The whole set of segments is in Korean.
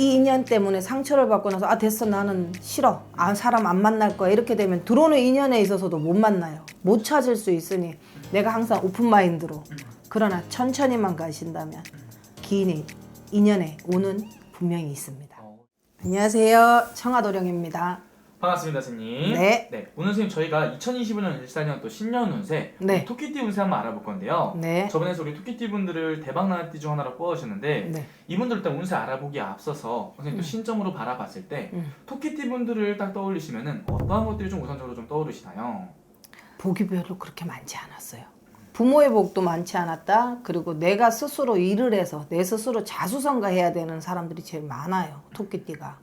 이 인연 때문에 상처를 받고 나서 아 됐어 나는 싫어. 아 사람 안 만날 거야. 이렇게 되면 들어오는 인연에 있어서도 못 만나요. 못 찾을 수 있으니 내가 항상 오픈 마인드로 그러나 천천히만 가신다면 긴 인연에 오는 분명히 있습니다. 어, 안녕하세요. 청아도령입니다 반갑습니다, 선생님. 네. 오늘 선생님 저희가 2025년 14년 또 신년 운세, 네. 토끼띠 운세 한번 알아볼 건데요. 네. 저번에 우리 토끼띠 분들을 대박 나는 띠 중 하나로 뽑아주셨는데 네. 이분들 일단 운세 알아보기에 앞서서 선생님 또 음. 신점으로 바라봤을 때 음. 토끼띠 분들을 딱 떠올리시면은 어떠한 것들이 좀 우선적으로 좀 떠오르시나요? 복이 별로 그렇게 많지 않았어요. 부모의 복도 많지 않았다. 그리고 내가 스스로 일을 해서 내 스스로 자수성가해야 되는 사람들이 제일 많아요. 토끼띠가.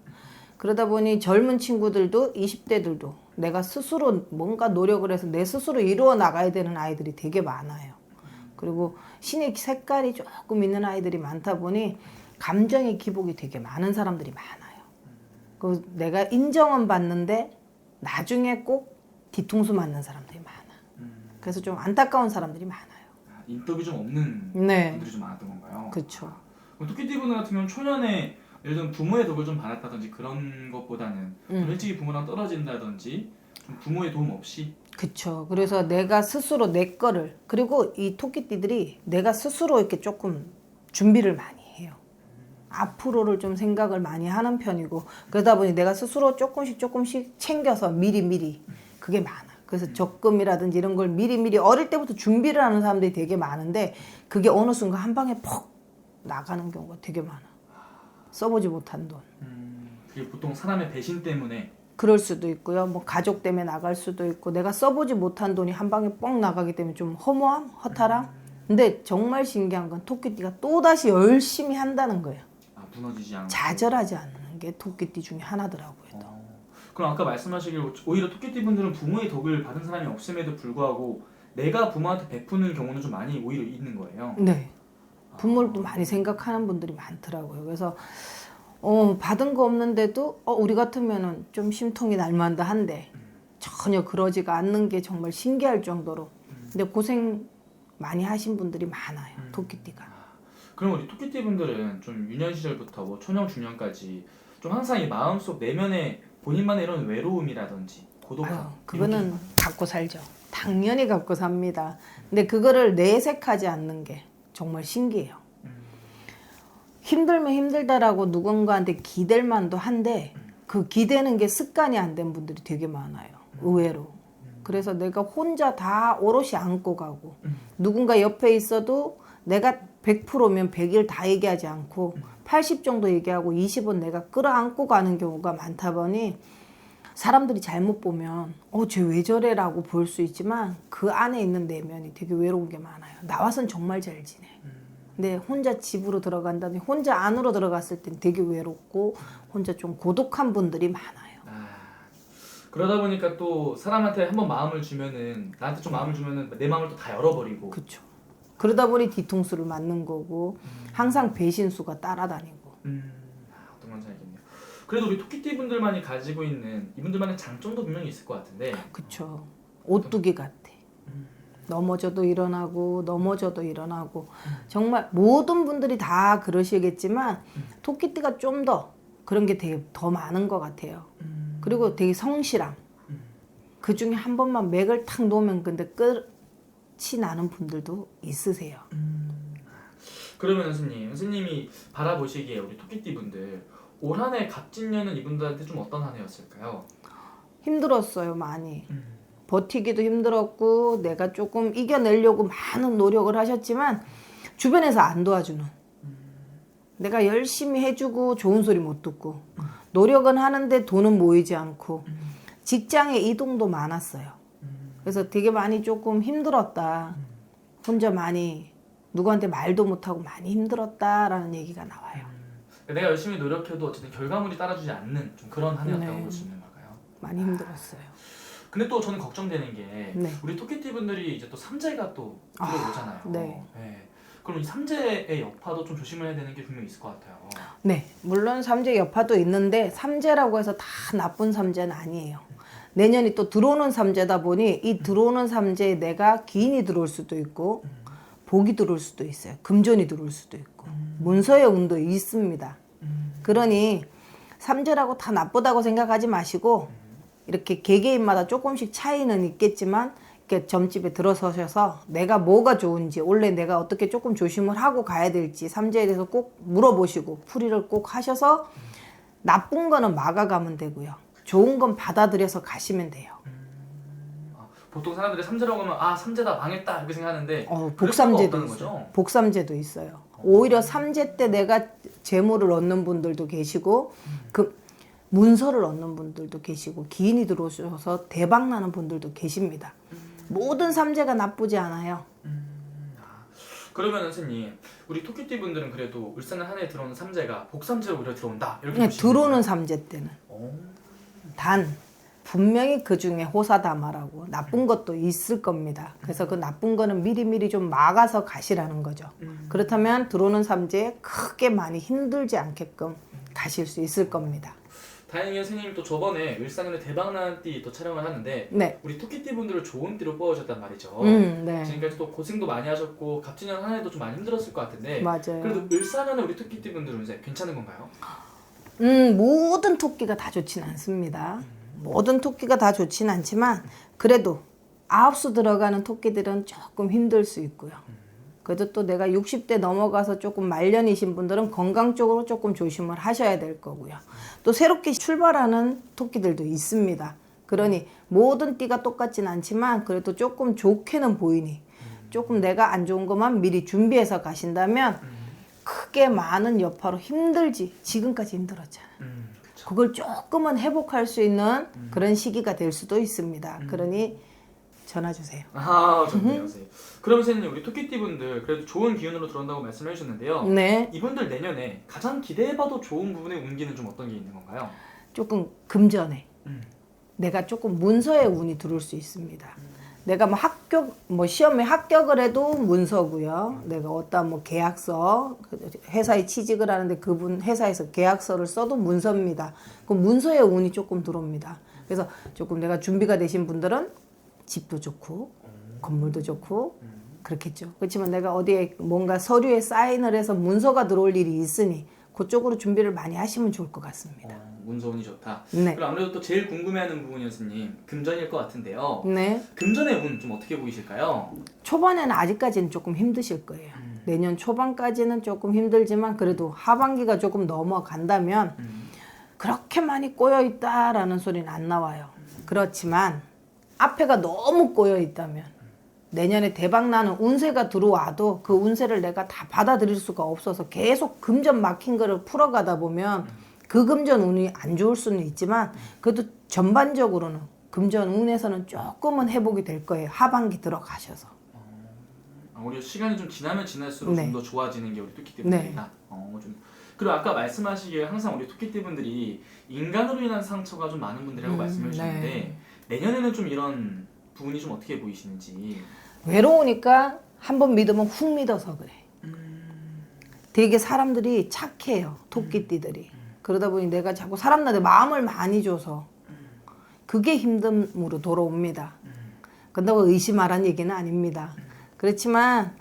그러다 보니 젊은 친구들도 20대들도 내가 스스로 뭔가 노력을 해서 내 스스로 이루어 나가야 되는 아이들이 되게 많아요. 그리고 신의 색깔이 조금 있는 아이들이 많다 보니 감정의 기복이 되게 많은 사람들이 많아요. 그 내가 인정은 받는데 나중에 꼭 뒤통수 맞는 사람들이 많아. 그래서 좀 안타까운 사람들이 많아요. 아, 인덕이 좀 없는 네. 분들이 좀 많았던 건가요? 그렇죠. 그럼 토끼띠 분들 같은 경우는 초년에 예를 들면 부모의 덕을 좀 받았다든지 그런 것보다는 좀 음. 일찍이 부모랑 떨어진다든지 좀 부모의 도움 없이 그렇죠. 그래서 내가 스스로 내 거를 그리고 이 토끼띠들이 내가 스스로 이렇게 조금 준비를 많이 해요. 앞으로를 좀 생각을 많이 하는 편이고 그러다 보니 내가 스스로 조금씩 조금씩 챙겨서 미리 미리 그게 많아. 그래서 적금이라든지 이런 걸 미리 미리 어릴 때부터 준비를 하는 사람들이 되게 많은데 그게 어느 순간 한 방에 퍽 나가는 경우가 되게 많아. 써보지 못한 돈. 그게 보통 사람의 배신 때문에 그럴 수도 있고요. 뭐 가족 때문에 나갈 수도 있고 내가 써보지 못한 돈이 한 방에 뻥 나가기 때문에 좀 허무함, 허탈함. 근데 정말 신기한 건 토끼띠가 또 다시 열심히 한다는 거예요. 아, 무너지지 않고 좌절하지 않는 게 토끼띠 중에 하나더라고요. 또. 어. 그럼 아까 말씀하시길 오히려 토끼띠 분들은 부모의 덕을 받은 사람이 없음에도 불구하고 내가 부모한테 베푸는 경우는 좀 많이 오히려 있는 거예요. 네. 부모를 또 많이 생각하는 분들이 많더라고요. 그래서 어, 받은 거 없는데도 어, 우리 같으면은 좀 심통이 날만다 한데 전혀 그러지가 않는 게 정말 신기할 정도로. 근데 고생 많이 하신 분들이 많아요. 토끼띠가. 그럼 우리 토끼띠 분들은 좀 유년 시절부터 뭐 초년 중년까지 좀 항상 이 마음속 내면에 본인만의 이런 외로움이라든지 고독함 아유, 그거는 갖고 살죠. 당연히 갖고 삽니다. 근데 그거를 내색하지 않는 게 정말 신기해요. 힘들면 힘들다라고 누군가한테 기댈 만도 한데 그 기대는 게 습관이 안 된 분들이 되게 많아요. 의외로. 그래서 내가 혼자 다 오롯이 안고 가고 누군가 옆에 있어도 내가 100%면 100일 다 얘기하지 않고 80 정도 얘기하고 20은 내가 끌어안고 가는 경우가 많다 보니 사람들이 잘못 보면 어 쟤 왜 저래라고 볼 수 있지만 그 안에 있는 내면이 되게 외로운 게 많아요. 나와선 정말 잘 지내. 근데 혼자 집으로 들어간다니 혼자 안으로 들어갔을 땐 되게 외롭고 혼자 좀 고독한 분들이 많아요. 아, 그러다 보니까 또 사람한테 한번 마음을 주면은 나한테 좀 마음을 주면은 내 마음을 또 다 열어버리고 그렇죠. 그러다 보니 뒤통수를 맞는 거고 항상 배신수가 따라다니고. 음, 아, 어떤 건지 알겠네요. 그래도 우리 토끼띠 분들만이 가지고 있는 이분들만의 장점도 분명히 있을 것 같은데 그쵸. 오뚜기 같아. 넘어져도 일어나고 넘어져도 일어나고 정말 모든 분들이 다 그러시겠지만 토끼띠가 좀 더 그런 게 되게 더 많은 것 같아요. 그리고 되게 성실함. 그 중에 한 번만 맥을 탁 놓으면 근데 끝이 나는 분들도 있으세요. 그러면 스님, 스님이 바라보시기에 우리 토끼띠 분들 올 한 해 갑진년은 이분들한테 좀 어떤 한 해였을까요? 힘들었어요, 많이. 버티기도 힘들었고 내가 조금 이겨내려고 많은 노력을 하셨지만 주변에서 안 도와주는. 내가 열심히 해주고 좋은 소리 못 듣고 노력은 하는데 돈은 모이지 않고 직장의 이동도 많았어요. 그래서 되게 많이 조금 힘들었다. 혼자 많이 누구한테 말도 못하고 많이 힘들었다라는 얘기가 나와요 내가 열심히 노력해도 어쨌든 결과물이 따라주지 않는 좀 그런 한 해였다고 네. 볼 수 있는 걸까요? 많이 힘들었어요 근데 또 저는 걱정되는 게 네. 우리 토끼띠 분들이 이제 또 삼재가 또 아, 들어오잖아요. 네. 그럼 이 삼재의 여파도 좀 조심해야 되는 게 분명히 있을 것 같아요. 네, 물론 삼재 여파도 있는데 삼재라고 해서 다 나쁜 삼재는 아니에요. 내년이 또 들어오는 삼재다 보니 이 들어오는 삼재에 내가 기인이 들어올 수도 있고 복이 들어올 수도 있어요. 금전이 들어올 수도 있고 문서의 운도 있습니다. 그러니 삼재라고 다 나쁘다고 생각하지 마시고 이렇게 개개인마다 조금씩 차이는 있겠지만 이렇게 점집에 들어서셔서 내가 뭐가 좋은지 원래 내가 어떻게 조금 조심을 하고 가야 될지 삼재에 대해서 꼭 물어보시고 풀이를 꼭 하셔서 나쁜 거는 막아가면 되고요. 좋은 건 받아들여서 가시면 돼요. 아, 보통 사람들이 삼재라고 하면 아 삼재다 망했다 이렇게 생각하는데 어, 복삼재도 있어요. 거죠? 복삼재도 있어요. 오히려 삼재 때 내가 재물을 얻는 분들도 계시고 그 문서를 얻는 분들도 계시고 기인이 들어오셔서 대박 나는 분들도 계십니다. 모든 삼재가 나쁘지 않아요. 그러면 선생님 우리 토끼띠 분들은 그래도 울산에 한해 들어오는 삼재가 복삼재로 오히려 들어온다 이렇게 보시면 들어오는 삼재 때는 오. 단 분명히 그 중에 호사다마라고 나쁜 것도 있을 겁니다. 그래서 그 나쁜 거는 미리미리 좀 막아서 가시라는 거죠. 그렇다면 들어오는 삼재에 크게 많이 힘들지 않게끔 가실 수 있을 겁니다. 다행히 선생님 또 저번에 울산에 대박나는 띠또 촬영을 하는데 네. 우리 토끼띠 분들을 좋은 띠로 뽑아주셨단 말이죠. 음, 네. 지금까지 또 고생도 많이 하셨고 갑진년 한 해도 좀 많이 힘들었을 것 같은데 맞아요. 그래도 울산에 우리 토끼띠 분들은 이제 괜찮은 건가요? 음, 모든 토끼가 다 좋진 않습니다. 모든 토끼가 다 좋진 않지만 그래도 아홉 수 들어가는 토끼들은 조금 힘들 수 있고요. 그래도 또 내가 60대 넘어가서 조금 말년이신 분들은 건강 쪽으로 조금 조심을 하셔야 될 거고요. 또 새롭게 출발하는 토끼들도 있습니다. 그러니 모든 띠가 똑같진 않지만 그래도 조금 좋게는 보이니 조금 내가 안 좋은 것만 미리 준비해서 가신다면 크게 많은 여파로 힘들지 지금까지 힘들었잖아. 음, 그걸 조금은 회복할 수 있는 그런 시기가 될 수도 있습니다. 그러니 전화 주세요. 아 좋네요 선생님. 그럼 선생님 우리 토끼띠 분들 그래도 좋은 기운으로 들어온다고 말씀해 주셨는데요. 네, 이분들 내년에 가장 기대해봐도 좋은 부분의 운기는 좀 어떤 게 있는 건가요? 조금 금전에 음. 내가 조금 문서의 운이 들어올 수 있습니다. 내가 뭐 합격, 뭐 시험에 합격을 해도 문서고요. 내가 어떤 뭐 계약서, 회사에 취직을 하는데 그분 회사에서 계약서를 써도 문서입니다. 그 문서의 운이 조금 들어옵니다. 그래서 조금 내가 준비가 되신 분들은 집도 좋고, 건물도 좋고, 그렇겠죠. 그렇지만 내가 어디에 뭔가 서류에 사인을 해서 문서가 들어올 일이 있으니 그쪽으로 준비를 많이 하시면 좋을 것 같습니다. 어, 문서운이 좋다. 네. 그럼 아무래도 또 제일 궁금해하는 부분이 선생님 금전일 것 같은데요. 네. 금전의 운 좀 어떻게 보이실까요? 초반에는 아직까지는 조금 힘드실 거예요. 내년 초반까지는 조금 힘들지만 그래도 하반기가 조금 넘어간다면 그렇게 많이 꼬여 있다라는 소리는 안 나와요. 그렇지만 앞에가 너무 꼬여 있다면 내년에 대박 나는 운세가 들어와도 그 운세를 내가 다 받아들일 수가 없어서 계속 금전 막힌 거를 풀어가다 보면 그 금전 운이 안 좋을 수는 있지만 그래도 전반적으로는 금전 운에서는 조금은 회복이 될 거예요. 하반기 들어가셔서. 아, 오히려 시간이 좀 지나면 지날수록 네. 좀더 좋아지는 게 우리 토끼띠 네. 분들이다. 어, 좀 그리고 아까 말씀하시기에 항상 우리 토끼띠 분들이 인간으로 인한 상처가 좀 많은 분들이라고 음, 말씀해 주셨는데 네. 내년에는 좀 이런 부분이 좀 어떻게 보이시는지. 외로우니까 한 번 믿으면 훅 믿어서 그래. 되게 사람들이 착해요. 토끼띠들이. 그러다 보니 내가 자꾸 사람들한테 마음을 많이 줘서 그게 힘듦으로 돌아옵니다. 근다고 의심하라는 얘기는 아닙니다. 그렇지만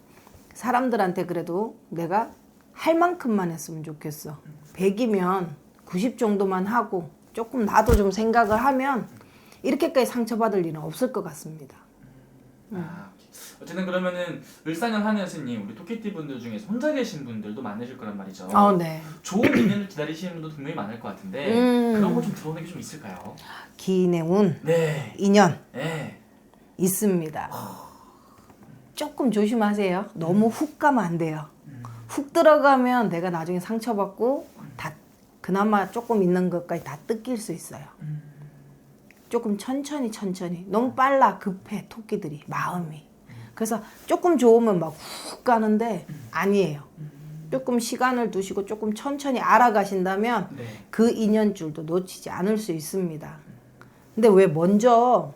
사람들한테 그래도 내가 할 만큼만 했으면 좋겠어. 100이면 90 정도만 하고 조금 나도 좀 생각을 하면 이렇게까지 상처받을 일은 없을 것 같습니다. 아, 어쨌든 그러면은 을사년 한해 스님 우리 토끼띠 분들 중에서 혼자 계신 분들도 많으실 거란 말이죠. 어, 네. 좋은 인연을 기다리시는 분도 분명히 많을 것 같은데 음. 그런 거 좀 들어오는 게 좀 있을까요? 기인의 운, 네. 인연 네. 있습니다. 조금 조심하세요. 너무 훅 가면 안 돼요. 훅 들어가면 내가 나중에 상처받고 다 그나마 조금 있는 것까지 다 뜯길 수 있어요. 조금 천천히 천천히. 너무 빨라 급해 토끼들이 마음이. 그래서 조금 좋으면 막 훅 가는데 아니에요. 조금 시간을 두시고 조금 천천히 알아가신다면 네. 그 인연줄도 놓치지 않을 수 있습니다. 근데 왜 먼저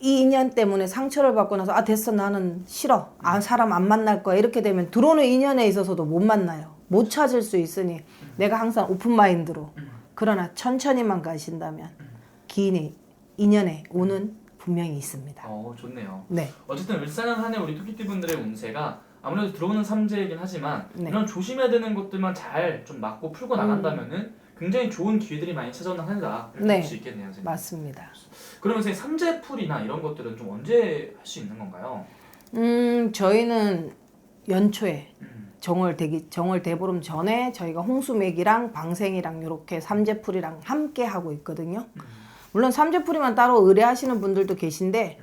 이 인연 때문에 상처를 받고 나서 아 됐어 나는 싫어. 아 사람 안 만날 거야. 이렇게 되면 들어오는 인연에 있어서도 못 만나요. 못 찾을 수 있으니 내가 항상 오픈 마인드로 그러나 천천히만 가신다면 기 인연에 오는 분명히 있습니다. 어 좋네요. 네, 어쨌든 을사년 한해 우리 토끼띠 분들의 운세가 아무래도 들어오는 삼재이긴 하지만 네. 이런 조심해야 되는 것들만 잘 좀 막고 풀고 나간다면은 굉장히 좋은 기회들이 많이 찾아온다 한다. 이렇게 네. 볼수 있겠네요, 선생님. 맞습니다. 그러면 선생님 삼재풀이나 이런 것들은 좀 언제 할 수 있는 건가요? 음, 저희는 연초에 음. 정월 대기 정월 대보름 전에 저희가 홍수맥이랑 방생이랑 이렇게 삼재풀이랑 함께 하고 있거든요. 물론 삼재풀이만 따로 의뢰하시는 분들도 계신데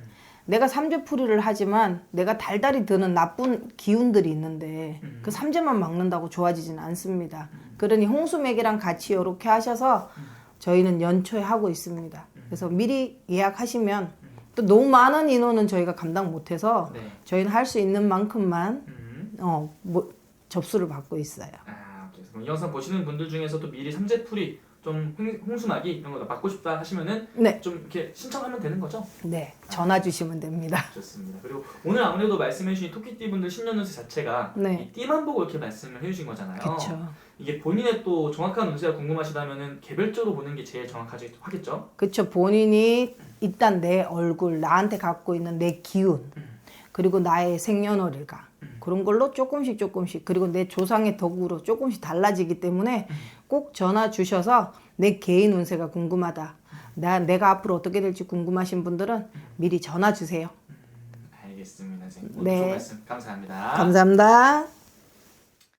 내가 삼재풀이를 하지만 내가 달달이 드는 나쁜 기운들이 있는데 그 삼재만 막는다고 좋아지진 않습니다. 그러니 홍수맥이랑 같이 이렇게 하셔서 저희는 연초에 하고 있습니다. 그래서 미리 예약하시면 또 너무 많은 인원은 저희가 감당 못해서 네. 저희는 할 수 있는 만큼만 음. 어, 뭐, 접수를 받고 있어요. 아, 오케이. 그럼 이 영상 보시는 분들 중에서도 미리 삼재풀이 좀 홍- 홍수나기 이런 거 받고 싶다 하시면은 네, 좀 이렇게 신청하면 되는 거죠? 네, 전화 주시면 됩니다. 좋습니다. 그리고 오늘 아무래도 말씀해주신 토끼띠 분들 10년 운세 자체가 네. 이 띠만 보고 이렇게 말씀을 해주신 거잖아요. 그렇죠. 이게 본인의 또 정확한 운세가 궁금하시다면은 개별적으로 보는 게 제일 정확하지 하겠죠? 그렇죠. 본인이 일단 내 얼굴, 나한테 갖고 있는 내 기운, 그리고 나의 생년월일가 그런 걸로 조금씩 조금씩 그리고 내 조상의 덕으로 조금씩 달라지기 때문에 꼭 전화 주셔서 내 개인 운세가 궁금하다. 나 내가 앞으로 어떻게 될지 궁금하신 분들은 미리 전화 주세요. 알겠습니다. 선생님. 오늘 네. 말씀 감사합니다. 감사합니다.